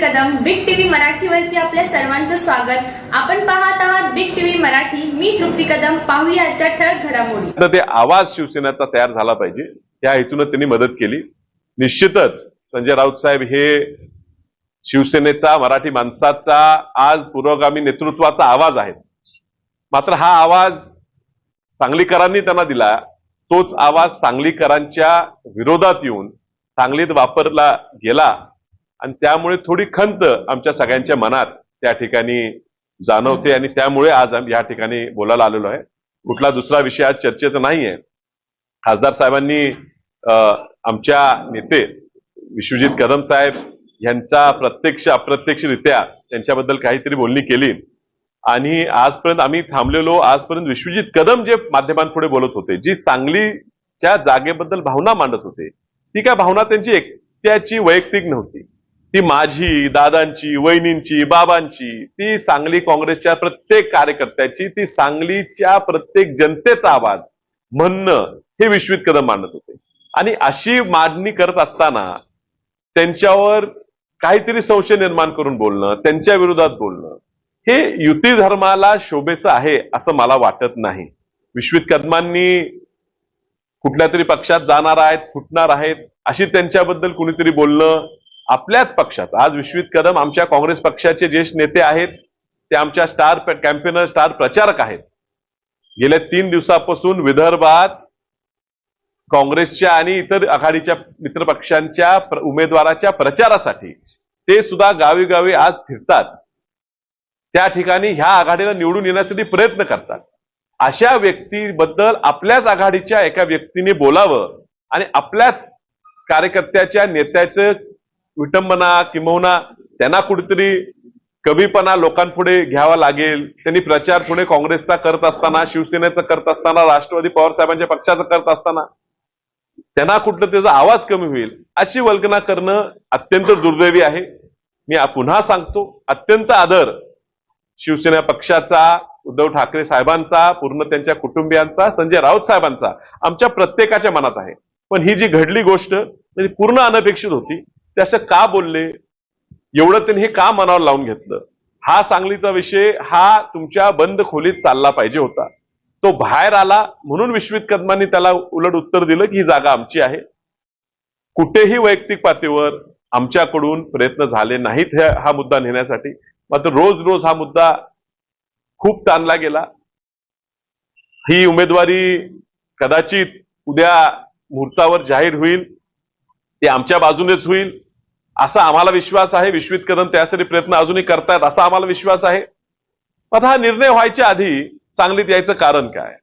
मराठीवरती आपल्या सर्वांचं स्वागत. आपण पाहत आहात बिग टीव्ही मराठी. मी तृप्ती कदम. पाहूया आजच्या ठळक घडामोडी. तर ते आवाज शिवसेनेचा तयार झाला पाहिजे. त्या हेतून त्यांनी मदत केली. निश्चितच संजय राऊत साहेब हे शिवसेनेचा मराठी माणसाचा आज पुरोगामी नेतृत्वाचा आवाज आहे मात्र हा आवाज सांगलीकरांनी त्यांना दिला. तोच आवाज सांगलीकरांच्या विरोधात येऊन सांगलीत वापरला गेला. आणि त्यामुळे थोडी खंत आमच्या सगळ्यांच्या मनात त्या ठिकाणी जाणवते आणि त्यामुळे आज आम्ही या ठिकाणी बोलायला आलेलो आहे. कुठला दुसरा विषय आज चर्चेचा नाहीये. खासदार साहेबांनी आमच्या नेते विश्वजित कदम साहेब यांचा प्रत्यक्ष अप्रत्यक्षरित्या त्यांच्याबद्दल काहीतरी बोलणी केली. आणि आजपर्यंत आम्ही थांबलेलो आजपर्यंत विश्वजित कदम जे माध्यमांपुढे बोलत होते जी सांगलीच्या जागेबद्दल भावना मांडत होते ती काय भावना त्यांची एकट्याची वैयक्तिक नव्हती. ती माझी दादांची वहिनींची बाबांची ती सांगली काँग्रेसच्या प्रत्येक कार्यकर्त्याची ती सांगलीच्या प्रत्येक जनतेचा आवाज म्हणणं हे विश्वित कदम मांडत होते. आणि अशी मागणी करत असताना त्यांच्यावर काहीतरी संशय निर्माण करून बोलणं त्यांच्या विरोधात बोलणं हे युती धर्माला शोभेचं आहे असं मला वाटत नाही. विश्वित कदमांनी कुठल्या तरी पक्षात जाणार आहेत फुटणार आहेत अशी त्यांच्याबद्दल कुणीतरी बोलणं आपल्याच पक्षात आज विश्वित कदम आमच्या काँग्रेस पक्षाचे ज्येष्ठ नेते आहेत ते आमच्या स्टार कॅम्पेनर स्टार प्रचारक आहेत. गेल्या तीन दिवसापासून विदर्भात काँग्रेसच्या आणि इतर आघाडीच्या मित्र पक्षांच्या प्र- उमेदवाराच्या प्रचारासाठी ते सुद्धा गावी गावी आज फिरतात. त्या ठिकाणी ह्या आघाडीला निवडून येण्यासाठी प्रयत्न करतात. अशा व्यक्तीबद्दल आपल्याच आघाडीच्या एका व्यक्तीने बोलावं आणि आपल्याच कार्यकर्त्याच्या नेत्याचं विटंबना किंबहुना त्यांना कुठेतरी कमीपणा लोकांपुढे घ्यावा लागेल. त्यांनी प्रचार पुढे काँग्रेसचा करत असताना शिवसेनेचा करत असताना राष्ट्रवादी पवार साहेबांच्या पक्षाचा करत असताना त्यांना कुठलं त्याचा आवाज कमी होईल अशी वल्कना करणं अत्यंत दुर्दैवी आहे. मी पुन्हा सांगतो अत्यंत आदर शिवसेना पक्षाचा उद्धव ठाकरे साहेबांचा पूर्ण त्यांच्या कुटुंबियांचा संजय राऊत साहेबांचा आमच्या प्रत्येकाच्या मनात आहे. पण ही जी घडली गोष्ट पूर्ण अनपेक्षित होती. ते असं का बोलले? एवढं त्यांनी हे का मनावर लावून घेतलं? हा सांगलीचा विषय हा तुमच्या बंद खोलीत चालला पाहिजे होता. तो बाहेर आला म्हणून विश्वित कदमांनी त्याला उलट उत्तर दिलं की ही जागा आमची आहे. कुठेही वैयक्तिक पातळीवर आमच्याकडून प्रयत्न झाले नाहीत हा मुद्दा नेण्यासाठी. मात्र रोज रोज हा मुद्दा खूप ताणला गेला. ही उमेदवारी कदाचित उद्या मुहूर्तावर जाहीर होईल. ते आमच्या बाजूनेच होईल असा आम्हाला विश्वास आहे. विश्वित कदम त्यासाठी प्रयत्न अजूनही करतायत असा आम्हाला विश्वास आहे. पण हा निर्णय व्हायच्या आधी सांगलीत यायचं कारण काय?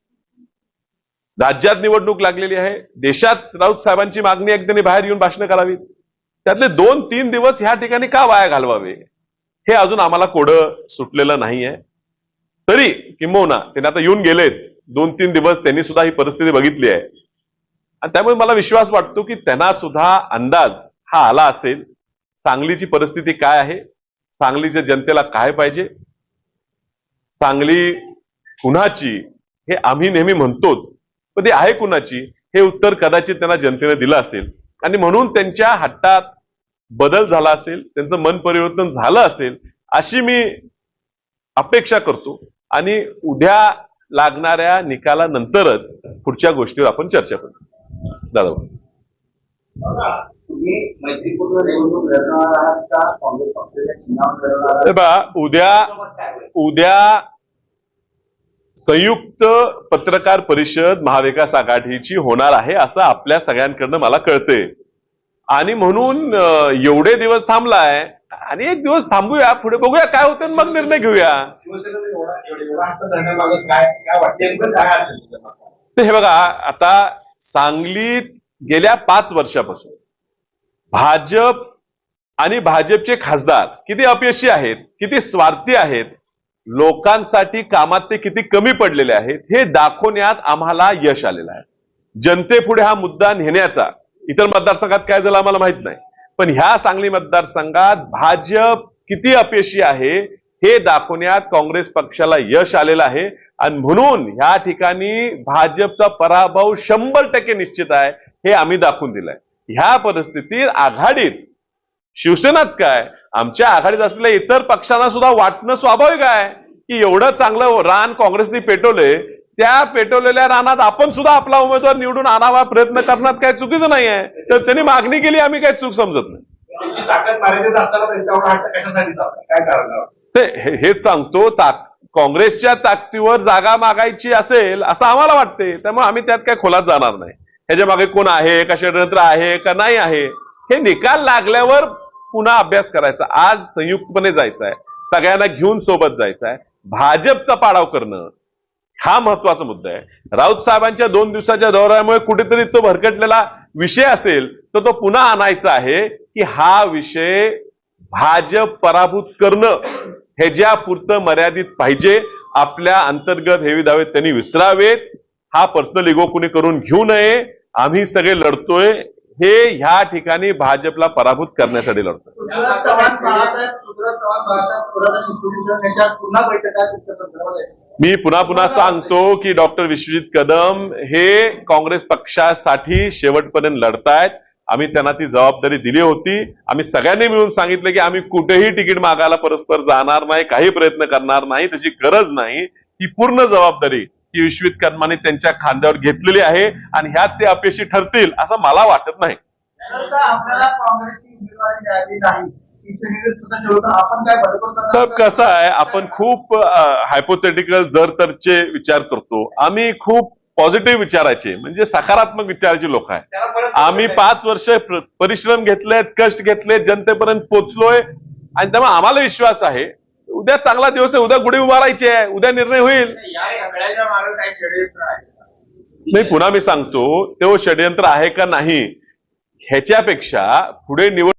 राज्यात निवडणूक लागलेली आहे. देशात राऊत साहेबांची मागणी आहे त्यांनी बाहेर येऊन भाषणं करावीत. त्यातले दोन तीन दिवस ह्या ठिकाणी का वाया घालवावे? हे अजून आम्हाला कोडं सुटलेलं नाहीये. तरी किंबहुना त्यांनी आता येऊन गेलेत. दोन तीन दिवस त्यांनी सुद्धा ही परिस्थिती बघितली आहे. आणि त्यामुळे मला विश्वास वाटतो की त्यांना सुद्धा अंदाज हा आला असेल सांगलीची परिस्थिती काय आहे सांगलीच्या जनतेला काय पाहिजे सांगली कुणाची हे आम्ही नेहमी म्हणतोच पण ती आहे कुणाची हे उत्तर कदाचित त्यांना जनतेने दिलं असेल. आणि म्हणून त्यांच्या हट्टात बदल झाला असेल त्यांचं मन परिवर्तन झालं असेल अशी मी अपेक्षा करतो. आणि उद्या लागणाऱ्या निकालानंतरच पुढच्या गोष्टीवर आपण चर्चा करू. दादा. बघा उद्या? उद्या संयुक्त पत्रकार परिषद महाविकास आघाडीची होणार आहे असं आपल्या सगळ्यांकडनं मला कळतंय. आणि म्हणून एवढे दिवस थांबलाय आणि एक दिवस थांबूया पुढे बघूया काय होतं मग निर्णय घेऊया. हे बघा आता सांगलीत गेल्या पाच वर्षापासून. भाजप आणि भाजपचे खासदार किती अपयशी आहेत किती स्वार्थी आहेत लोकांसाठी कामात ते किती कमी पडलेले आहेत हे दाखवण्यात आम्हाला यश आलेलं आहे. जनतेपुढे हा मुद्दा नेण्याचा इतर मतदारसंघात काय झालं आम्हाला माहीत नाही. पण ह्या सांगली मतदारसंघात भाजप किती अपयशी आहे हे दाखवण्यात काँग्रेस पक्षाला यश आलेलं आहे. आणि म्हणून ह्या ठिकाणी भाजपचा पराभव शंभर टक्के निश्चित आहे हे आम्ही दाखवून दिलंय. ह्या परिस्थितीत आघाडीत शिवसेनाच काय? आमच्या आघाडीत असलेल्या इतर पक्षांना सुद्धा वाटणं स्वाभाविक आहे की एवढं चांगलं रान काँग्रेसने पेटवले त्या पेटवलेल्या रानात आपण सुद्धा आपला उमेदवार निवडून आणावा प्रयत्न करण्यात काय चुकीचं नाही आहे तर त्यांनी मागणी केली आम्ही काही चूक समजत नाही. ते हे- सांगतो ताक काँग्रेसच्या ताकदीवर जागा मागायची असेल असं आम्हाला वाटते त्यामुळे आम्ही त्यात काय खोलात जाणार नाही. ह्याच्या मागे कोण आहे का षडयंत्र आहे का नाही आहे हे निकाल लागल्यावर पुन्हा अभ्यास करायचा. आज संयुक्तपणे जायचं आहे सगळ्यांना घेऊन सोबत जायचं आहे भाजपचा पाडाव करणं हा महत्त्वाचा मुद्दा आहे. राऊत साहेबांच्या दोन दिवसाच्या दौऱ्यामुळे कुठेतरी तो भरकटलेला विषय असेल तर तो पुन्हा आणायचा आहे की हा विषय भाजप पराभूत करणं ह्याच्या पुरतं मर्यादित पाहिजे आपल्या अंतर्गत हेवी दावे त्यांनी विसरावेत. हा पर्सनल इगो कुणी करून घेऊ नये. आम्ही सगळे लढतोय. हे ह्या ठिकाणी भाजपला पराभूत करण्यासाठी आहे. मी पुन्हा पुन्हा सांगतो की डॉक्टर विश्वजित कदम हे काँग्रेस पक्षासाठी शेवटपर्यंत लढतायत. आम्ही त्यांना ती जबाबदारी दिली होती. आम्ही सगळ्यांनी मिळून सांगितलं की आम्ही कुठेही तिकीट मागायला परस्पर जाणार नाही काही प्रयत्न करणार नाही त्याची गरज नाही. ही पूर्ण जबाबदारी ही विश्वित कदमाने त्यांच्या खांद्यावर घेतलेली आहे आणि ह्यात ते अपयशी ठरतील असं मला वाटत नाही. तर कसं आहे आपण खूप हायपोथेटिकल जर तरचे विचार करतो. आम्ही खूप पॉझिटिव्ह विचारायचे म्हणजे सकारात्मक विचाराचे लोक आहे आम्ही पाच वर्ष प्र- परिश्रम घेतलेत कष्ट घेतलेत जनतेपर्यंत पोहोचलोय. आणि त्यामुळे आम्हाला विश्वास आहे उद्या चांगला दिवस आहे उद्या गुढी उभारायची आहे उद्या निर्णय होईल. नाही पुन्हा मी सांगतो तो षडयंत्र आहे का नाही ह्याच्यापेक्षा पुढे निवड